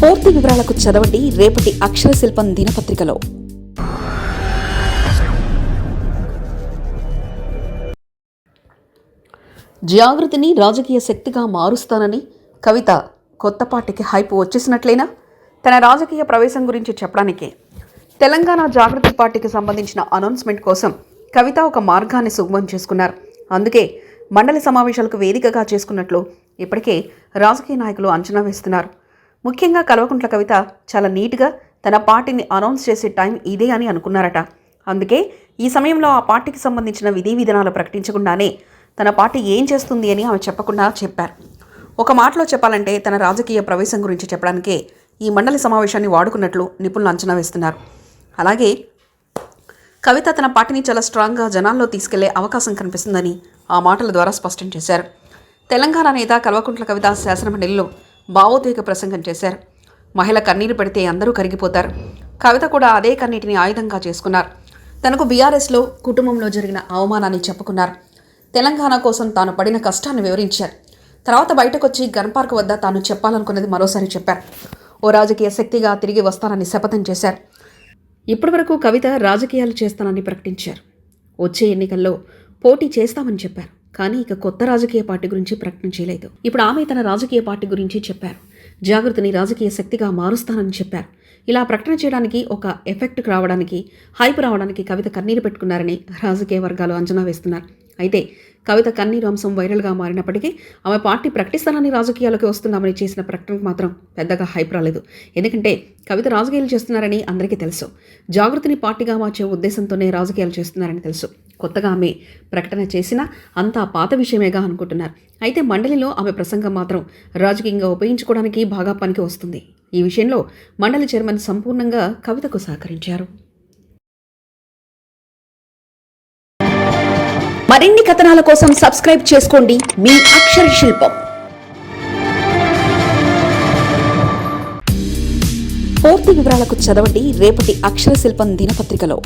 పూర్తి వివరాలకు చదవండి రేపటి అక్షర శిల్పం దినపత్రికలో. జాగృతిని రాజకీయ శక్తిగా మారుస్తానని కవిత కొత్త పార్టీకి హైప్ వచ్చేసినట్లేనా? తన రాజకీయ ప్రవేశం గురించి చెప్పడానికే. తెలంగాణ జాగృతి పార్టీకి సంబంధించిన అనౌన్స్మెంట్ కోసం కవిత ఒక మార్గాన్ని సుగమం చేసుకున్నారు. అందుకే మండలి సమావేశాలకు వేదికగా చేసుకున్నట్లు ఇప్పటికే రాజకీయ నాయకులు అంచనా వేస్తున్నారు. ముఖ్యంగా కల్వకుంట్ల కవిత చాలా నీట్గా తన పార్టీని అనౌన్స్ చేసే టైం ఇదే అని అనుకున్నారట. అందుకే ఈ సమయంలో ఆ పార్టీకి సంబంధించిన విధి విధానాలు ప్రకటించకుండానే తన పార్టీ ఏం చేస్తుంది అని ఆమె చెప్పకుండా చెప్పారు. ఒక మాటలో చెప్పాలంటే తన రాజకీయ ప్రవేశం గురించి చెప్పడానికే ఈ మండలి సమావేశాన్ని వాడుకున్నట్లు నిపుణులు అంచనా వేస్తున్నారు. అలాగే కవిత తన పార్టీని చాలా స్ట్రాంగ్గా జనాల్లో తీసుకెళ్ళే అవకాశం కనిపిస్తుందని ఆ మాటల ద్వారా స్పష్టం చేశారు. తెలంగాణ నేత కల్వకుంట్ల కవిత శాసనమండలిలో భావోద్వేగ ప్రసంగం చేశారు. మహిళ కన్నీరు పెడితే అందరూ కరిగిపోతారు. కవిత కూడా అదే కన్నీటిని ఆయుధంగా చేసుకున్నారు. తనకు బీఆర్ఎస్లో కుటుంబంలో జరిగిన అవమానాన్ని చెప్పుకున్నారు. తెలంగాణ కోసం తాను పడిన కష్టాన్ని వివరించారు. తర్వాత బయటకొచ్చి గన్ పార్క్ వద్ద తాను చెప్పాలనుకున్నది మరోసారి చెప్పారు. ఓ రాజకీయ శక్తిగా తిరిగి వస్తానని శపథం చేశారు. ఇప్పటివరకు కవిత రాజకీయాలు చేస్తానని ప్రకటించారు. వచ్చే ఎన్నికల్లో పోటీ చేస్తామని చెప్పారు. కానీ ఇక కొత్త రాజకీయ పార్టీ గురించి ప్రకటన చేయలేదు. ఇప్పుడు ఆమె తన రాజకీయ పార్టీ గురించి చెప్పారు. జాగృతిని రాజకీయ శక్తిగా మారుస్తానని చెప్పారు. ఇలా ప్రకటన చేయడానికి ఒక ఎఫెక్ట్ రావడానికి హైప్ రావడానికి కవిత కన్నీరు పెట్టుకున్నారని రాజకీయ వర్గాలు అంచనా వేస్తున్నారు. అయితే కవిత కన్నీరు అంశం వైరల్గా మారినప్పటికీ ఆమె పార్టీ ప్రకటిస్తానని రాజకీయాలకు వస్తున్నామని చేసిన ప్రకటనకు మాత్రం పెద్దగా హైప్ రాలేదు. ఎందుకంటే కవిత రాజకీయాలు చేస్తున్నారని అందరికీ తెలుసు. జాగృతిని పార్టీగా మార్చే ఉద్దేశంతోనే రాజకీయాలు చేస్తున్నారని తెలుసు. కొత్తగా ఆమె ప్రకటన చేసినా అంతా పాత విషయమేగా అనుకుంటున్నారు. అయితే మండలిలో ఆమె ప్రసంగం మాత్రం రాజకీయంగా ఉపయోగించుకోవడానికి బాగా పనికి వస్తుంది. ఈ విషయంలో మండలి చైర్మన్ సంపూర్ణంగా కవితకు సహకరించారు. మరిన్ని కథనాల కోసం సబ్స్క్రైబ్ చేసుకోండి. మీ అక్షర శిల్పం. పూర్తి వివరాలకు చదవండి. రేపటి అక్షర శిల్పం దినపత్రికలో.